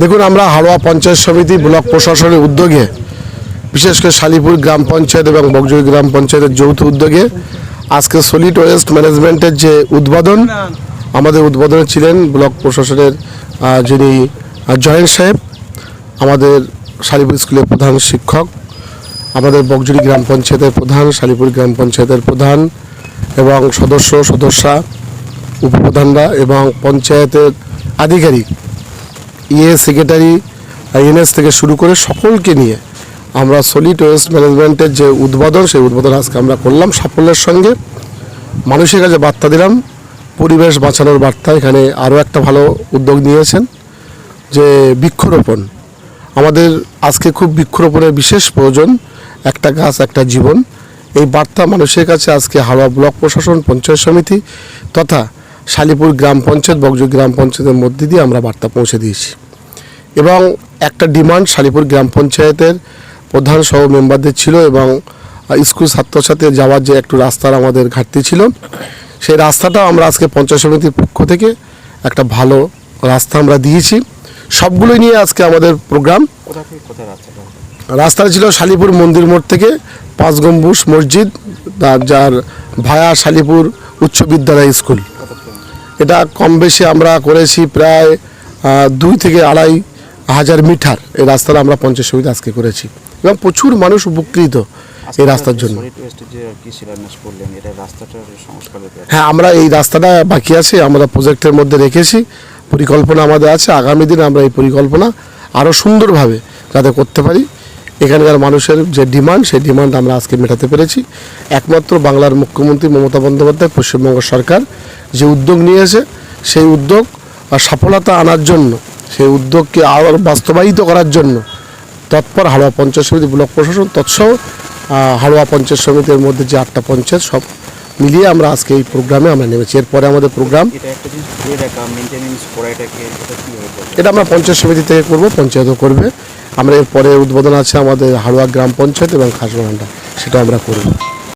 দেখুন, আমরা হাড়োয়া পঞ্চায়েত সমিতি, ব্লক প্রশাসনের উদ্যোগে, বিশেষ করে শালিপুর গ্রাম পঞ্চায়েত এবং বকজুরি গ্রাম পঞ্চায়েতের যৌথ উদ্যোগে, আজকে সলিড ওয়েস্ট ম্যানেজমেন্টের যে উদ্বোধন, আমাদের উদ্বোধনে ছিলেন ব্লক প্রশাসনের যিনি জয়েন্ট সাহেব, আমাদের শালিপুর স্কুলের প্রধান শিক্ষক, আমাদের বকজুরি গ্রাম পঞ্চায়েতের প্রধান, শালিপুর গ্রাম পঞ্চায়েতের প্রধান এবং সদস্য, সদস্যা, উপপ্রধানরা এবং পঞ্চায়েতের আধিকারিক। ইয়ে সেক্রেটারি এনএস থেকে শুরু করে সকলকে নিয়ে আমরা সলিড ওয়েস্ট ম্যানেজমেন্টের যে উদ্বোধন, সেই উদ্বোধন আজকে আমরা করলাম সাফল্যের সঙ্গে। মানুষের কাছে বার্তা দিলাম, পরিবেশ বাঁচানোর বার্তা, এখানে আরও একটা ভালো উদ্যোগ নিয়েছেন, যে বৃক্ষরোপণ। আমাদের আজকে খুব বৃক্ষরোপণের বিশেষ প্রয়োজন, একটা গাছ, একটা জীবন। এই বার্তা মানুষের কাছে আজকে হাওড়া ব্লক প্রশাসন, পঞ্চায়েত সমিতি তথা শালিপুর গ্রাম পঞ্চায়েত বকজু গ্রাম পঞ্চায়েতের মধ্যে দিয়ে আমরা বার্তা পৌঁছে দিয়েছি। এবং একটা ডিমান্ড শালিপুর গ্রাম পঞ্চায়েতের প্রধান সহ মেম্বারদের ছিল এবং স্কুল ছাত্রছাত্রী যাওয়ার যে একটু রাস্তার আমাদের ঘাটতি ছিল, সেই রাস্তাটা আমরা আজকে পঞ্চায়েত সমিতির পক্ষ থেকে একটা ভালো রাস্তা আমরা দিয়েছি। সবগুলোই নিয়ে আজকে আমাদের প্রোগ্রাম। রাস্তাটা ছিল শালিপুর মন্দির মোড় থেকে পাঁচ গম্বুজ মসজিদ যার ভায়া শালিপুর উচ্চ বিদ্যালয় স্কুল। এটা কম বেশি আমরা করেছি প্রায় দুই থেকে আড়াই হাজার মিটার এই রাস্তাটা আমরা পঞ্চায়েত সমিতি আজকে করেছি। এবং প্রচুর মানুষ উপকৃত এই রাস্তার জন্য। হ্যাঁ আমরা এই রাস্তাটা বাকি আছে আমরা প্রজেক্টের মধ্যে রেখেছি পরিকল্পনা আমাদের আছে আগামী দিনে আমরা এই পরিকল্পনা আরও সুন্দরভাবে যাতে করতে পারি। এখানকার মানুষের যে ডিমান্ড সেই ডিমান্ড আমরা আজকে মেটাতে পেরেছি। একমাত্র বাংলার মুখ্যমন্ত্রী মমতা বন্দ্যোপাধ্যায় পশ্চিমবঙ্গ সরকার যে উদ্যোগ নিয়েছে সেই উদ্যোগ সফলতা আনার জন্য সেই উদ্যোগকে আরও বাস্তবায়িত করার জন্য তৎপর হাড়োয়া পঞ্চায়েত সমিতি ব্লক প্রশাসন তৎসহ হাড়োয়া পঞ্চায়েত সমিতির মধ্যে যে আটটা পঞ্চায়েত সব মিলিয়ে আমরা আজকে এই প্রোগ্রামে আমরা নেমেছি। এরপরে আমাদের প্রোগ্রাম। এটা আমরা পঞ্চায়েত সমিতি থেকে করব পঞ্চায়েতও করবে। আমরা এরপরে উদ্বোধন আছে আমাদের হাড়োয়া গ্রাম পঞ্চায়েত এবং খাসবান্ডা সেটা আমরা করব।